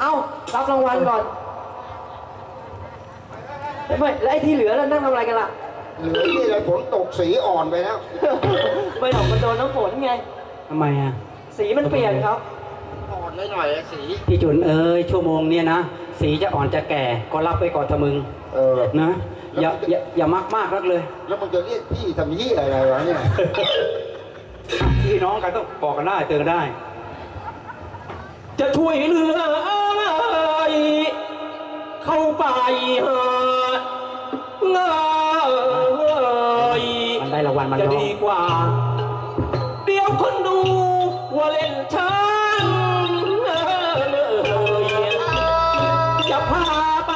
เอ้ารับรางวัลก่อนไม่แล้วไอ้ที่เหลือแล้วนั่งทำอะไรกันล่ะ เหลือที่อะไรฝนตกสีอ่อนไปแล้ว ไม่หรอกมันโดนน้ำฝนไง ทำไมอะ สีมันเปลี่ยนครับ อ่อนไปหน่อยอะสี พี่จุนเอ้ยชั่วโมงเนี้ยนะ สีจะอ่อนจะแก่ก็รับไปก่อนเถอะมึง เออ นะ อย่าอย่าอย่ามากมากนักเลย แล้วมันจะเรียกพี่ทำยี่อะไรวะเนี่ย พี่น้องกันต้องบอกกันได้เตือนกันได้ จะช่วยเหลืออะไรเข้าไปหาเงยมันได้รางวัลมันจะดีกว่า เดี๋ยวคนดูว่าเล่นช้างเลยจะพาไป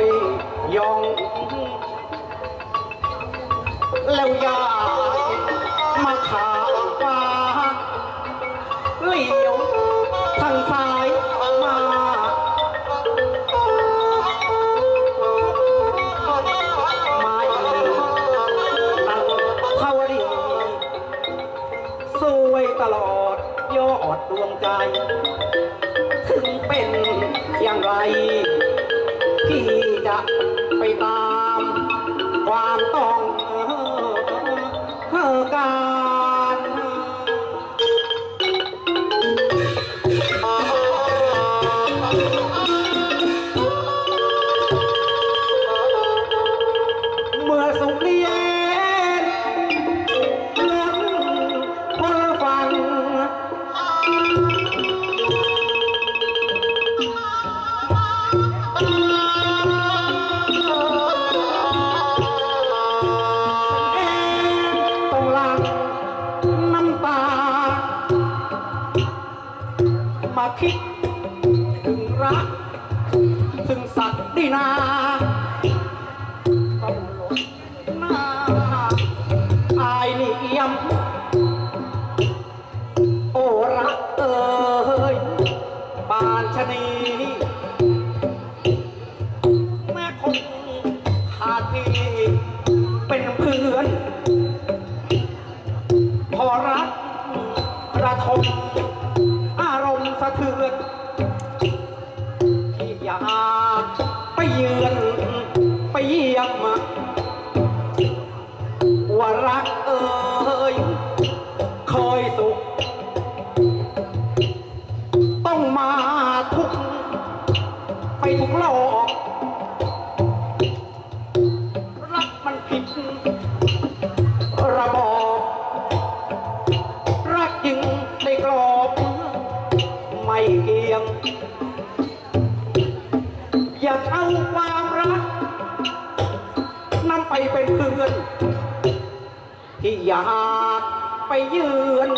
อยย่อง แล้วยามาข่าวฟ้าเลี้ยวทางซ้ายมาไม่ตั้งภาวดีสวยตลอดยอดดวงใจ ถึงเป็นอย่างไรที่ จะไมาคิดถึงรัก ถึงสัตว์ดีนาต้องหลดหน้าอายเหลี่ยม โอรักเอ่ย รักมันผิด ระบอบ รักยิงในกรอบ ไม่เกี่ยง อยากเอาความรักนำไปเป็นเพื่อน ที่อยากไปเยือน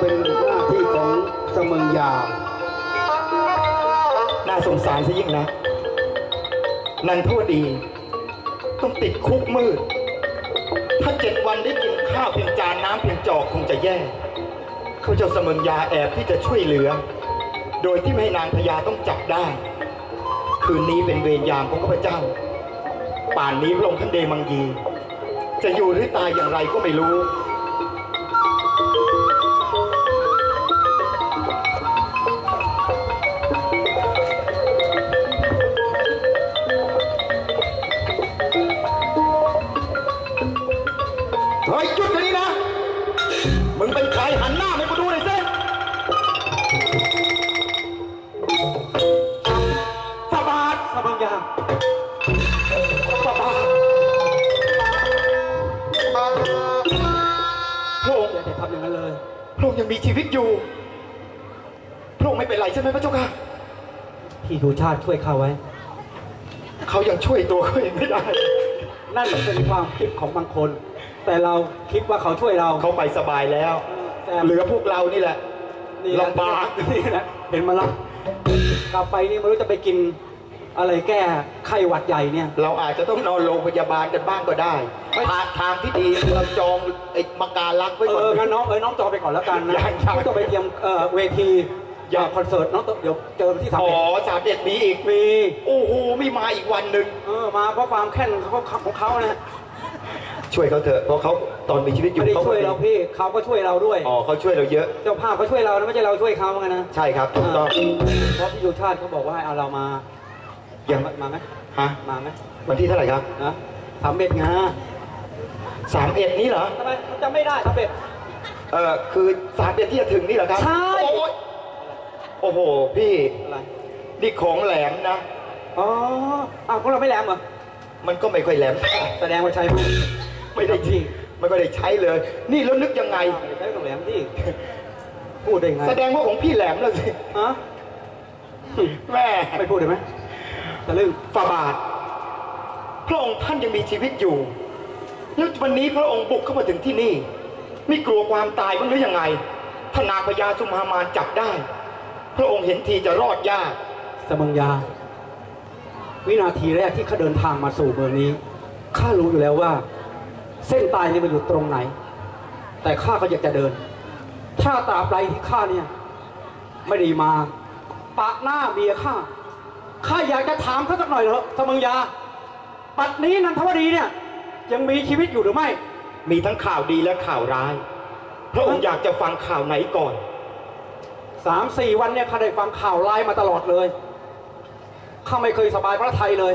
เป็นหน้าที่ของสมิงยา น่าสงสารซะยิ่งนะ นันทวดี ต้องติดคุกมืด ถ้าเจ็ดวันได้กินข้าวเพียงจานน้ำเพียงจอกคงจะแย่ เขาเจ้าสมิงยาแอบที่จะช่วยเหลือ โดยที่ไม่ให้นางพญาต้องจับได้ คืนนี้เป็นเวรยามของข้าพเจ้า ป่านนี้พระองค์ท่านเดมังยี จะอยู่หรือตายอย่างไรก็ไม่รู้ ค์อย่าได้ทำอย่างนั้นเลย พระองค์ยังมีชีวิตอยู่ พระองค์ไม่เป็นไรใช่ไหมพระเจ้าค่ะพี่ชูชาติช่วยข้าไว้ เขายังช่วยตัวเขาเองไม่ได้ นั่นเป็นความคิดของบางคน แต่เราคิดว่าเขาช่วยเราเขาไปสบายแล้ว แต่เหลือพวกเรานี่แหละนี่แหละลำบากนี่แหละเห็นมาละกลับไปนี่ไม่รู้จะไปกินอะไรแก้ไข้หวัดใหญ่เนี่ย เราอาจจะต้องนอนโรงพยาบาลกันบ้างก็ได้ ทางทางที่ดีเราจองไอ้มาการลักไว้เอก่อนองั้นน้องเออน้องจอไปก่อนแล้วกันนะยังยังไม่ต้องไปเตรียมเอ่อเวทียังคอนเสิร์ตน้องต้องเดี๋ยวเจอที่สามอ๋อเอ็ดสามเด็ดมีอีก มีโอ้โหมีมาอีกวันหนึ่ง เออมาเพราะความแค้นเขาของเขานะช่วยเขาเถอะ เพราะเขาตอนมีชีวิตอยู่ไม่ได้เขาช่วยเราพี่เขาก็ช่วยเราด้วย อ๋อเขาช่วยเราเยอะ เจ้าภาพเขาช่วยเรานะไม่ใช่เราช่วยเขาไงนะใช่ครับ ถูกต้อง เพราะพี่ยูชาติเขาบอกว่าให้เอาเรามายังมามาไหมฮะ มาไหมวันที่เท่าไหร่ครับนะสามเบ็ดงา สามเอ็ดนี้เหรอ ทำไมมันจะไม่ได้สามเบ็ดเออคือสามเอ็ดที่จะถึงนี่เหรอครับใช่ โอ้ยโอ้โห พี่ อะไรนี่ของแหลมนะ อ๋ออ้าวพวกเราไม่แหลมเหรอมันก็ไม่ค่อยแหลม แสดงว่าใช่พูดไม่ได้ที่ไม่ก็ได้ใช้เลย นี่แล้วนึกยังไง ใช้กับแหลมที่พูดได้ไงแสดงว่าของพี่แหลมแล้วสิ ฮะแม่ไม่พูดได้ไหมตะลึงฝ่าบาท พระองค์ท่านยังมีชีวิตอยู่ แล้ววันนี้พระองค์บุกเข้ามาถึงที่นี่ ไม่กลัวความตายบ้างหรือยังไงถ้านางพญาสุมามานจับได้ พระองค์เห็นทีจะรอดยากสมังยา วินาทีแรกที่ข้าเดินทางมาสู่เมืองนี้ข้ารู้อยู่แล้วว่า เส้นตายนี่มันอยู่ตรงไหน แต่ข้าก็อยากจะเดิน ถ้าตราบใดที่ข้าเนี่ย ไม่ได้มาปากหน้าเมียข้าข้าอยากจะถามเขาสักหน่อยเถอะสมังยาปัดนี้นันทวดีเนี่ย ยังมีชีวิตอยู่หรือไม่ มีทั้งข่าวดีและข่าวร้าย พระองค์อยากจะฟังข่าวไหนก่อนสามสี่วันเนี่ยข้าได้ฟังข่าวร้ายมาตลอดเลยข้าไม่เคยสบายพระไทยเลย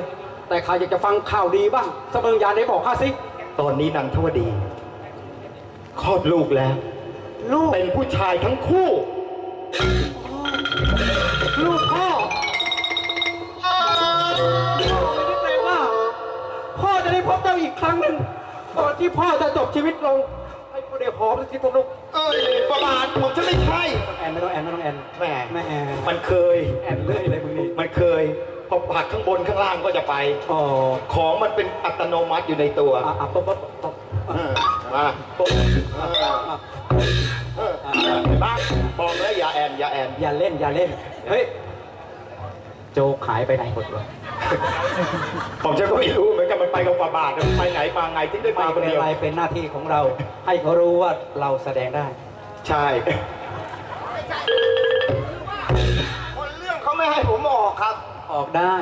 แต่ข้าอยากจะฟังข่าวดีบ้างสมังยาได้บอกข้าสิตอนนี้นันทวดีคลอดลูกแล้ว ลูกเป็นผู้ชายทั้งคู่ ลูกพ่อพ่อ กครั้งหนึ่งก่อนที่พ่อจะจบชีวิตลงให้พ่อได้หอมสักทีเถอะลูกเอ้ยประมาทผมจะไม่ใช่ แอนไม่ต้องแอนไม่ต้องแอนแหม แม่แอนมันเคย แอนเรื่อยเลยมึงนี่มันเคย พอผักข้างบนข้างล่างก็จะไป อ๋อของมันเป็นอัตโนมัติอยู่ในตัวอะอะป๊บป๊บป๊บเออมาป๊บเออเออเห็นปะบอกแล้วอย่าแอนอย่าแอนอย่าเล่นอย่าเล่นเฮ้ย โจกหายไปไหนหมดวะผมจะก็ไม่รู้เหมือนกันมันไปกับฝาบาทมันไปไหนมาไงถึงได้ไม่มาคเป็นนเดียวไรเป็นหน้าที่ของเรา ให้เขารู้ว่าเราแสดงได้ ใช่ คนเรื่องเขาไม่ให้ผมออกครับ ออกได้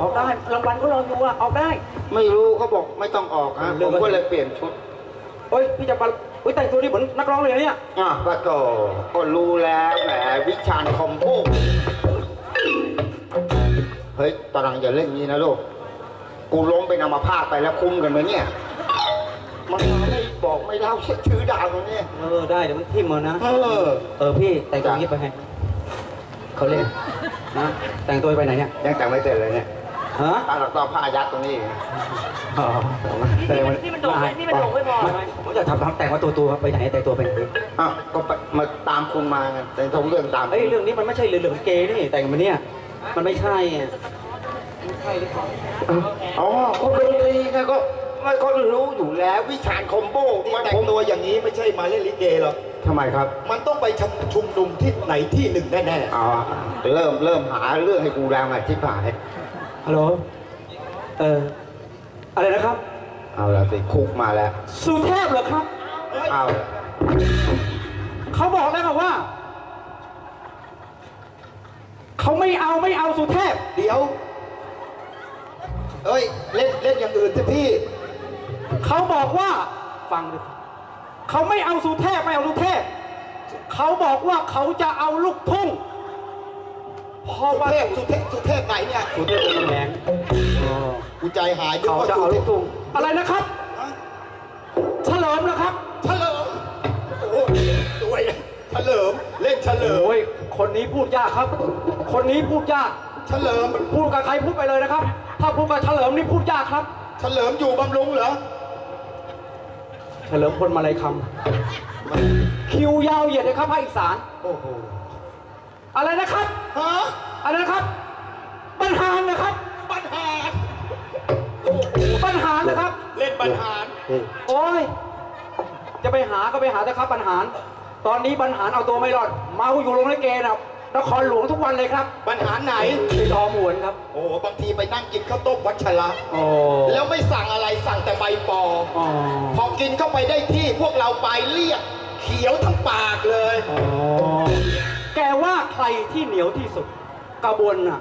ออกได้รางวัลก็รออยู่อะออกได้ ไม่รู้เขาบอกไม่ต้องออกฮะเรื่ผองมอะไรก็เลยเปลี่ยนชุดเฮ้ยพี่จะไปอุ้ยแต่งตัวนี่เหมือนนักร้องเลยนะเนี่ยอะก็โตก็รู้แล้วแหมวิชาญคอมโบ เฮ้ยตอนหลังอย่าเล่นงี้นะลูก กูล้มเป็นอัมพาตไปแล้วคุ้มกันไหมเนี่ย มันมาไม่บอกไม่เล่าชื่อดาวตรงนี้เออได้เดี๋ยวมันทิ่มมานะ เออ เออพี่แต่งตัวนี้ไปให้เขาเล่นนะแต่งตัวไปไหนเนี่ยยังแต่งไม่เสร็จเลยเนี่ยฮะตาหลักต่อผ้ายัดตรงนี้อีกอ๋อนี่มันนี่มันโด่งนี่มันโด่งไม่พอผมจะทำทำแต่งว่าตัวตัวไปไหนแต่งตัวไปไหนอ้าวก็ไปมาตามคุณมาไงแต่ทงเรื่องตามเฮ้ยเรื่องนี้มันไม่ใช่เรื่องเกย์นี่แต่งมาเนี่ย มันไม่ใช่อะอ๋อก็ดนตรีไงก็ไม่ก็รู้อยู่แล้ววิชาญคอมโบที่มันแต่ผงมตัวอย่างนี้ไม่ใช่มาเล่นลิเกหรอกทำไมครับ มันต้องไปชุมนุมที่ไหนที่หนึ่งแน่เอาอะเริ่มเริ่มหาเรื่องให้กูแล้วไงที่ผ่านฮัลโหลเอออะไรนะครับ เอาละสิคุกมาแล้ว สุเทพเหรอครับเอาเขาบอกแล้วครับว่าเขาไม่เอาไม่เอา สุเทพๆเดี๋ยว เอ้ย เล่นเล่นอย่างอื่นเถอะพี่ เขาบอกว่าฟังดิเขาไม่เอาสุเทพไม่เอาสุเทพ เขาบอกว่าเขาจะเอาลูกทุ่งเพราะสุว่าเทพสุเทพสุเทพไหนเนี่ยสุเทพเป็นแหงกูใจหายนึกเขาว่าจะเอาสุเทลูพกทุ่งอะไรนะครับฮะเฉลิมนะครับ เฉลิมโอ้โหสวยเฉลิมเล่นเฉลิมโอ้ย คนนี้พูดยากครับ คนนี้พูดยาก เฉลิมพูดกับใครพูดไปเลยนะครับ ถ้าพูดกับเฉลิมนี่พูดยากครับ เฉลิมอยู่บำรุงเหรอ เฉลิมพลมาลัยคำคิวยาวเหยียดเลยครับภาคอีสานโอ้โหอะไรนะครับฮะอะไรนะครับปัญหานะครับปัญหาปัญหานะครับ เล่นปัญหาโอ้ยจะไปหาก็ไปหาแต่ครับปัญหาตอนนี้ปัญหาเอาตัวไม่รอด เมาอยู่โรงลิเกนะ นครหลวงทุกวันเลยครับปัญหาไหนที่ทอหมวนครับ โอ้โหบางทีไปนั่งกินข้าวต้มวัชระโอ้แล้วไม่สั่งอะไรสั่งแต่ใบปอ อ๋อพอกินเข้าไปได้ที่พวกเราไปเรียก เขียวทั้งปากเลย อ๋อแกว่าใครที่เหนียวที่สุดกระบวนน่ะ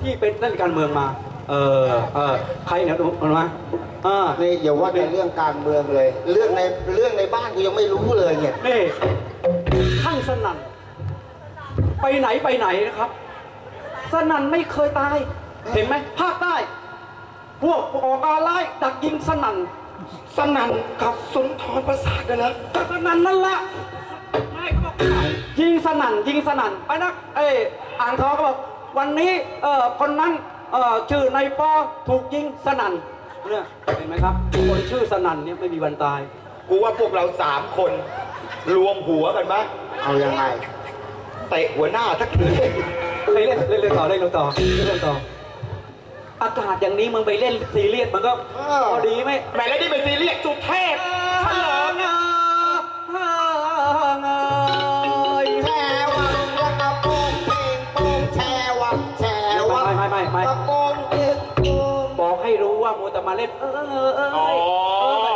ที่เป็นเล่นการเมืองมา เออเออใครเหนียวถูกไหมอ่านี่อย่าว่าแต่เรื่องการเมืองเลย เรื่องในเรื่องในบ้านกูยังไม่รู้เลยเนี่ย นี่ข้างสนั่น ไปไหนไปไหนนะครับ สนั่นไม่เคยตาย เห็นไหมภาคใต้ พวกออกอาไล่ดักยิงสนั่น สนั่นกับสุนทรประสาทกันนะก็สนั่นนั่นแหละยิงสนั่นยิงสนั่นไปนะเอ้ยอ่างทองก็บอกวันนี้เอ่อคนนั้นเอ่อชื่อนายปอถูกยิงสนั่นเนี่ยเห็นไหมครับคนชื่อสนั่นเนี่ยไม่มีวันตาย กูว่าพวกเราสามคน รวมหัวกันไหมเอายังไง เตะหัวหน้าทักทีเล่นเล่นเล่นเล่นต่อเล่นต่อเล่นต่อ อากาศอย่างนี้มึงไปเล่นซีเรียสมันก็พอดีไหมแหม่แล้วนี่เป็นซีเรียสสุเทพเฉลิมแชร์วังแล้วก็โป้งเพลงโป้งแชร์วังแชร์วังไม่ไม่ไม่ไม่ตะโกนเพลงโป้งบอกให้รู้ว่ามูแต่มาเล่นเออเออเอออ๋อเออ